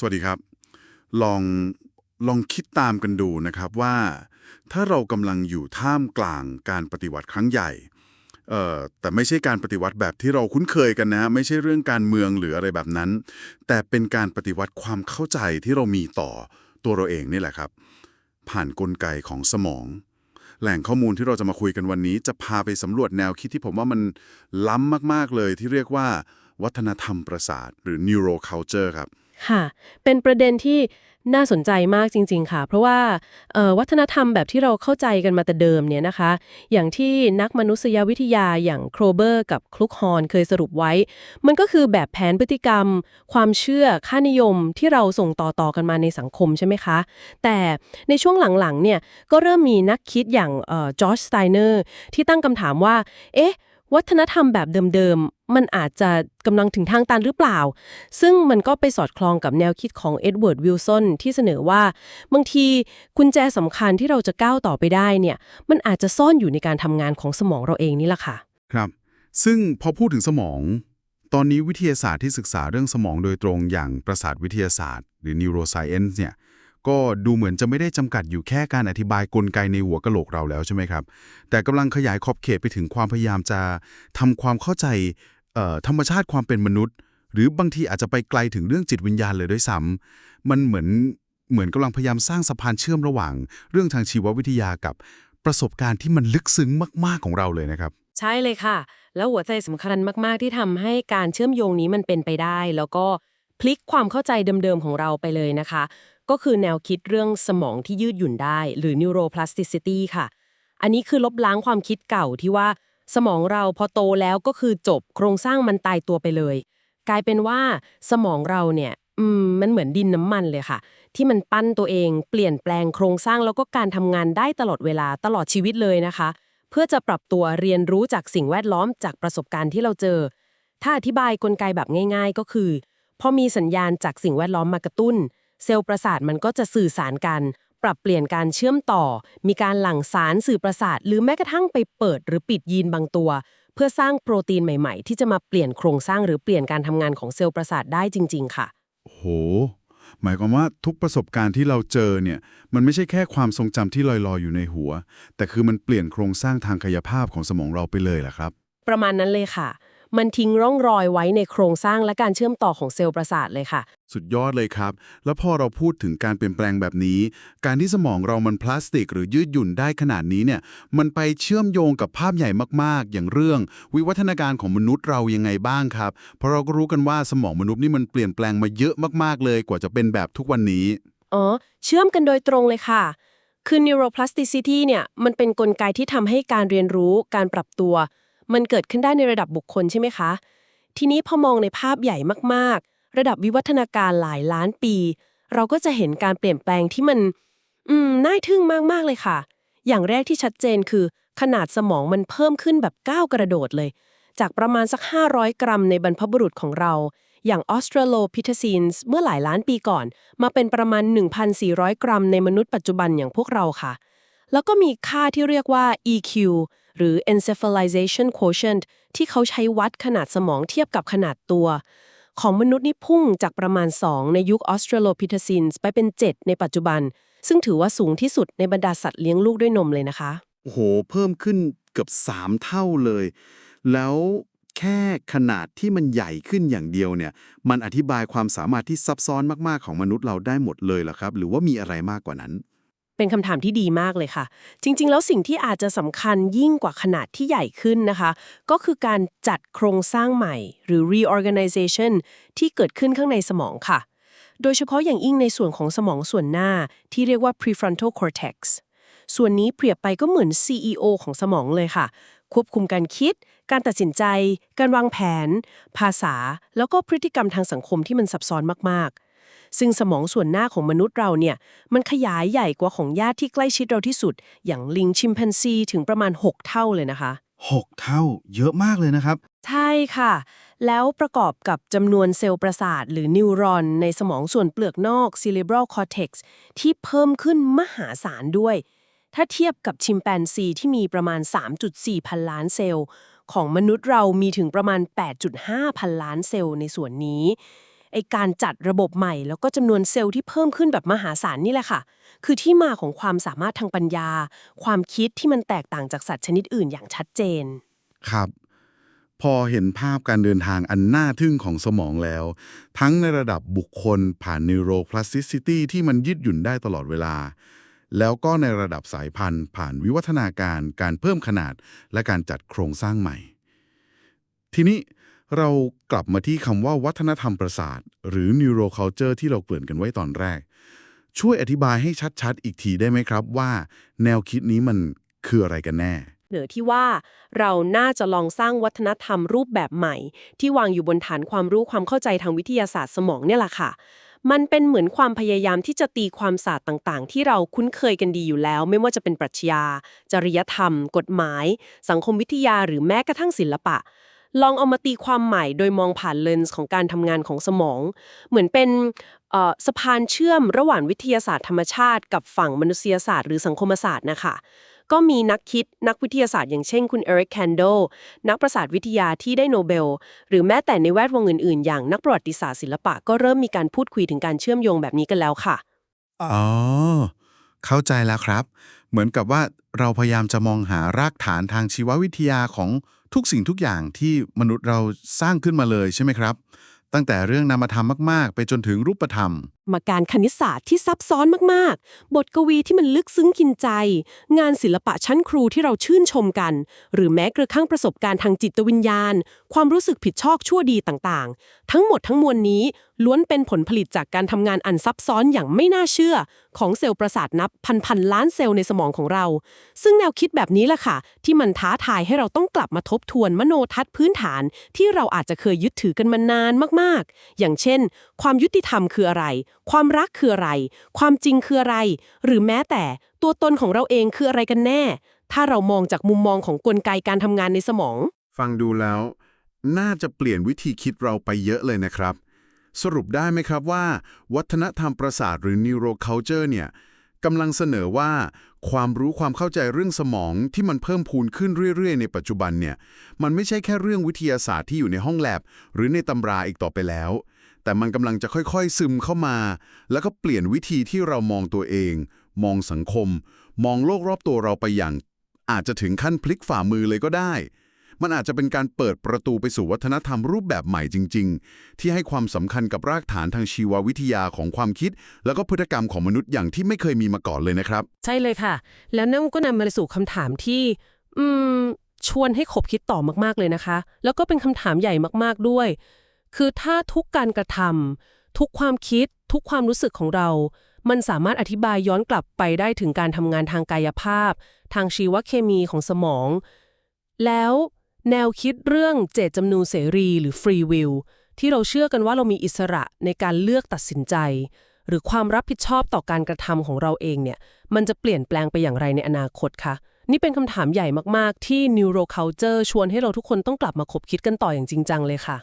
สวัสดีครับ ลองลองคิดตามกันดูนะครับว่า ถ้าเรากำลังอยู่ท่ามกลางการปฏิวัติครั้งใหญ่เอ่อแต่ไม่ใช่การปฏิวัติแบบที่เราคุ้นเคยกันนะ ไม่ใช่เรื่องการเมืองหรืออะไรแบบนั้น แต่เป็นการปฏิวัติความเข้าใจที่เรามีต่อตัวเราเองนี่แหละครับ ผ่านนกลไกของสมอง แหล่งข้อมูลที่เราจะมาคุยกันวันนี้ จะพาไปสำรวจแนวคิดที่ผมว่ามันล้ำมากๆเลยที่เรียกว่า วัฒนธรรมประสาท หรือ neuroculture ครับ ค่ะ เป็นประเด็นที่น่าสนใจมากจริง ๆ ค่ะ เพราะว่าวัฒนธรรมแบบที่เราเข้าใจกันมาแต่เดิมเนี่ยนะคะ อย่างที่นักมนุษยวิทยาอย่างโครเบอร์กับคลุกฮอนเคยสรุปไว้ มันก็คือแบบแผนพฤติกรรม ความเชื่อค่านิยมที่เราส่งต่อ ๆ กันมาในสังคมใช่ไหมคะ แต่ในช่วงหลัง ๆ เนี่ยก็เริ่มมีนักคิดอย่างจอร์จสไตเนอร์ที่ตั้งคำถามว่า เอ๊ะ วัฒนธรรมแบบเดิมๆ มันอาจจะกำลังถึงทางตันหรือเปล่า ซึ่งมันก็ไปสอดคล้องกับแนวคิดของเอ็ดเวิร์ดวิลสันที่เสนอว่า บางทีกุญแจสำคัญที่เราจะก้าวต่อไปได้เนี่ย มันอาจจะซ่อนอยู่ในการทำงานของสมองเราเองนี่แหละค่ะ ครับ ซึ่งพอพูดถึงสมอง ตอนนี้วิทยาศาสตร์ที่ศึกษาเรื่องสมองโดยตรงอย่างประสาทวิทยาศาสตร์ หรือ neuroscience เนี่ย ก็ดูเหมือนจะไม่ได้จำกัดอยู่แค่การอธิบายกลไกในหัวกะโหลกเราแล้วใช่ไหมครับ แต่กำลังขยายขอบเขตไปถึงความพยายามจะทำความเข้าใจธรรมชาติความเป็นมนุษย์ หรือบางทีอาจจะไปไกลถึงเรื่องจิตวิญญาณเลยด้วยซ้ำมันเหมือนเหมือนกำลังพยายามสร้างสะพานเชื่อมระหว่าง เรื่องทางชีววิทยากับประสบการณ์ที่มันลึกซึ้งมาก ๆของเราเลยนะครับ ใช่เลยค่ะ แล้วหัวใจสำคัญมาก ๆ ที่ทำให้การเชื่อมโยงนี้มันเป็นไปได้ แล้วก็ พลิกความเข้าใจเดิมๆของเราไปเลยนะคะ ก็คือแนวคิดเรื่องสมองที่ยืดหยุ่นได้ หรือ neuroplasticity ค่ะ อันนี้คือลบล้างความคิดเก่าที่ว่า สมองเราพอโตแล้วก็คือจบโครงสร้างมันตายตัวไปเลย กลายเป็นว่าสมองเราเนี่ยอืมมันเหมือนดินน้ำมันเลยค่ะ ที่มันปั้นตัวเองเปลี่ยนแปลงโครงสร้างแล้วก็การทำงานได้ตลอดเวลาตลอดชีวิตเลยนะคะ เพื่อจะปรับตัวเรียนรู้จากสิ่งแวดล้อมจากประสบการณ์ที่เราเจอ ถ้าอธิบายกลไกแบบง่าย ๆ ก็คือ พอมีสัญญาณจากสิ่งแวดล้อมมากระตุ้น เซลล์ประสาทมันก็จะสื่อสารกัน ปรับเปลี่ยนการเชื่อมต่อ มีการหลั่งสารสื่อประสาท หรือแม้กระทั่งไปเปิดหรือปิดยีนบางตัว เพื่อสร้างโปรตีนใหม่ๆ ที่จะมาเปลี่ยนโครงสร้างหรือเปลี่ยนการทำงานของเซลล์ประสาทได้จริง ๆ ค่ะ โห หมายความว่าทุกประสบการณ์ที่เราเจอเนี่ยมันไม่ใช่แค่ความทรงจำที่ลอยๆอยู่ในหัว แต่คือมันเปลี่ยนโครงสร้างทางกายภาพของสมองเราไปเลยแหละครับ ประมาณนั้นเลยค่ะ มันทิ้งร่องรอยไว้ในโครงสร้างและการเชื่อมต่อของเซลล์ประสาทเลยค่ะ สุดยอดเลยครับ แล้วพอเราพูดถึงการเปลี่ยนแปลงแบบนี้ การที่สมองเรามันพลาสติก หรือยืดหยุ่นได้ขนาดนี้เนี่ย มันไปเชื่อมโยงกับภาพใหญ่มากๆ อย่างเรื่อง วิวัฒนาการของมนุษย์เรายังไงบ้างครับ เพราะเราก็รู้กันว่าสมองมนุษย์นี่มันเปลี่ยนแปลงมาเยอะมากๆเลย กว่าจะเป็นแบบทุกวันนี้ อ๋อ เชื่อมกันโดยตรงเลยค่ะคือ neuroplasticity เนี่ย มันเป็นกลไกที่ทำให้การเรียนรู้ การปรับตัว มันเกิดขึ้นได้ในระดับบุคคลใช่ไหมคะ ทีนี้พอมองในภาพใหญ่มากๆ ระดับวิวัฒนาการหลายล้านปี เราก็จะเห็นการเปลี่ยนแปลงที่มัน อืมน่าทึ่งมากๆเลยค่ะ อย่างแรกที่ชัดเจนคือ ขนาดสมองมันเพิ่มขึ้นแบบก้าวกระโดดเลย จากประมาณสัก 500 กรัมในบรรพบุรุษของเรา อย่างออสเตรโลพิท c ซีนส์เมื่อหลายล้านปีก่อน มาเป็นประมาณ 1,400 กรัมในมนุษย์ปัจจุบันอย่างพวกเราค่ะ แล้วก็มีค่าที่เรียกว่า EQ หรือ encephalization quotient ที่เขาใช้วัดขนาดสมองเทียบกับขนาดตัว ของมนุษย์นี่พุ่งจากประมาณ 2 ในยุคออสเตรโลพิท c ซีนส์ไปเป็น 7 ในปัจจุบัน ซึ่งถือว่าสูงที่สุดในบรรดาสัตว์เลี้ยงลูกด้วยนมเลยนะคะ โอ้โห เพิ่มขึ้นเกือบ 3 เท่าเลย แล้วแค่ขนาดที่มันใหญ่ขึ้นอย่างเดียวเนี่ย มันอธิบายความสามารถที่ซับซ้อนมาก ๆ ของมนุษย์เราได้หมดเลยเหรอครับ หรือว่ามีอะไรมากกว่านั้น เป็นคำถามที่ดีมากเลยค่ะ จริง ๆ แล้วสิ่งที่อาจจะสำคัญยิ่งกว่าขนาดที่ใหญ่ขึ้นนะคะ ก็คือการจัดโครงสร้างใหม่ หรือ reorganization ที่เกิดขึ้นข้างในสมองค่ะ โดยเฉพาะอย่างยิ่งในส่วนของสมองส่วนหน้าที่เรียกว่า prefrontal cortex ส่วนนี้เปรียบไปก็เหมือน CEO ของสมองเลยค่ะ ควบคุมการคิด การตัดสินใจ การวางแผน ภาษา แล้วก็พฤติกรรมทางสังคมที่มันซับซ้อนมากๆ ซึ่งสมองส่วนหน้าของมนุษย์เราเนี่ย มันขยายใหญ่กว่าของญาติที่ใกล้ชิดเราที่สุด อย่างลิงชิมแปนซีถึงประมาณ 6 เท่าเลยนะคะ 6 เท่า เยอะมากเลยนะครับ ใช่ค่ะ แล้วประกอบกับจำนวนเซลล์ประสาท หรือนิวรอน ในสมองส่วนเปลือกนอก cerebral cortex ที่เพิ่มขึ้นมหาศาลด้วย ถ้าเทียบกับชิมแปนซีที่มีประมาณ 3.4 พันล้านเซลล์ของมนุษย์เรามีถึงประมาณ 8.5 พันล้านเซลล์ในส่วนนี้ ไอการจัดระบบใหม่ แล้วก็จำนวนเซลล์ที่เพิ่มขึ้นแบบมหาศาลนี่แหละค่ะ คือที่มาของความสามารถทางปัญญา ความคิดที่มันแตกต่างจากสัตว์ชนิดอื่นอย่างชัดเจน ครับ พอเห็นภาพการเดินทางอันน่าทึ่งของสมองแล้ว ทั้งในระดับบุคคลผ่าน neuroplasticity ที่มันยืดหยุ่นได้ตลอดเวลา แล้วก็ในระดับสายพันธุ์ ผ่านวิวัฒนาการ การเพิ่มขนาด และการจัดโครงสร้างใหม่ ทีนี้ เรากลับมาที่คำว่าวัฒนธรรมประสาท หรือ neuroculture ที่เราเกริ่นกันไว้ตอนแรก ช่วยอธิบายให้ชัดๆ อีกทีได้ไหมครับว่า แนวคิดนี้มันคืออะไรกันแน่เหนือที่ว่าเราน่าจะลองสร้างวัฒนธรรมรูปแบบใหม่ ที่วางอยู่บนฐานความรู้ความเข้าใจทางวิทยาศาสตร์สมองเนี่ยแหละค่ะ มันเป็นเหมือนความพยายามที่จะตีความศาสตร์ต่าง ๆ ที่เราคุ้นเคยกันดีอยู่แล้ว ไม่ว่าจะเป็นปรัชญา จริยธรรม กฎหมาย สังคมวิทยาหรือแม้กระทั่งศิลปะ ลองเอามาตีความใหม่โดยมองผ่านเลนส์ของการทำงานของสมอง เหมือนเป็นสะพานเชื่อมระหว่างวิทยาศาสตร์ธรรมชาติ กับฝั่งมนุษยศาสตร์หรือสังคมศาสตร์นะคะ ก็มีนักคิดนักวิทยาศาสตร์อย่างเช่นคุณเอริกแคนโดนักประสาทวิทยาที่ได้โนเบล หรือแม้แต่ในแวดวงอื่น ๆ อย่างนักประวัติศาสตร์ศิลปะก็เริ่มมีการพูดคุยถึงการเชื่อมโยงแบบนี้กันแล้วค่ะอ๋อเข้าใจแล้วครับ เหมือนกับว่าเราพยายามจะมองหารากฐานทางชีววิทยาของ ทุกสิ่งทุกอย่างที่มนุษย์เราสร้างขึ้นมาเลยใช่ไหมครับ ตั้งแต่เรื่องนามธรรมมาก ๆ ไปจนถึงรูปธรรม มาการคณิตศาสตร์ที่ซับซ้อนมากๆ บทกวีที่มันลึกซึ้งกินใจ งานศิลปะชั้นครูที่เราชื่นชมกัน หรือแม้กระทั่งประสบการณ์ทางจิตวิญญาณ ความรู้สึกผิดชอบชั่วดีต่างๆ ทั้งหมดทั้งมวลนี้ล้วนเป็นผลผลิตจากการทำงานอันซับซ้อนอย่างไม่น่าเชื่อ ของเซลล์ประสาทนับพันพันๆล้านเซลล์ในสมองของเรา ซึ่งแนวคิดแบบนี้แหละค่ะ ที่มันท้าทายให้เราต้องกลับมาทบทวนมโนทัศน์พื้นฐาน ที่เราอาจจะเคยยึดถือกันมานานมากๆ อย่างเช่น ความยุติธรรมคืออะไร ความรักคืออะไร ความจริงคืออะไร หรือแม้แต่ตัวตนของเราเองคืออะไรกันแน่ ถ้าเรามองจากมุมมองของกลไกการทำงานในสมอง ฟังดูแล้ว น่าจะเปลี่ยนวิธีคิดเราไปเยอะเลยนะครับ สรุปได้ไหมครับว่า วัฒนธรรมประสาทหรือ neuroculture เนี่ยกำลังเสนอว่าความรู้ความเข้าใจเรื่องสมองที่มันเพิ่มพูนขึ้นเรื่อย ๆ ในปัจจุบันเนี่ย มันไม่ใช่แค่เรื่องวิทยาศาสตร์ที่อยู่ในห้องแลบ หรือในตำราอีกต่อไปแล้ว แต่มันกำลังจะค่อยๆซึมเข้ามา แล้วก็เปลี่ยนวิธีที่เรามองตัวเอง มองสังคม มองโลกรอบตัวเราไปอย่าง อาจจะถึงขั้นพลิกฝ่ามือเลยก็ได้ มันอาจจะเป็นการเปิดประตูไปสู่วัฒนธรรมรูปแบบใหม่จริง ๆ ที่ให้ความสำคัญกับรากฐานทางชีววิทยาของความคิด แล้วก็พฤติกรรมของมนุษย์อย่างที่ไม่เคยมีมาก่อนเลยนะครับ ใช่เลยค่ะ แล้วนั่นก็นำมาสู่คำถามที่ อืม ชวนให้ขบคิดต่อมากๆเลยนะคะ แล้วก็เป็นคำถามใหญ่มากๆด้วย คือถ้าทุกการกระทำทุกความคิด ทุกความรู้สึกของเรา มันสามารถอธิบายย้อนกลับไปได้ถึงการทำงานทางกายภาพ ทางชีวเคมีของสมอง แล้วแนวคิดเรื่องเจตจำนูเสรีหรือ free will ที่เราเชื่อกันว่าเรามีอิสระในการเลือกตัดสินใจ หรือความรับผิดชอบต่อการกระทำของเราเองเนี่ยมันจะเปลี่ยนแปลงไปอย่างไรในอนาคตคะนี่เป็นคำถามใหญ่มาก ๆ ที่ neuroculture ชวนให้เราทุกคนต้องกลับมาคบคิดกันต่ออย่างจริงจังเลยค่ะ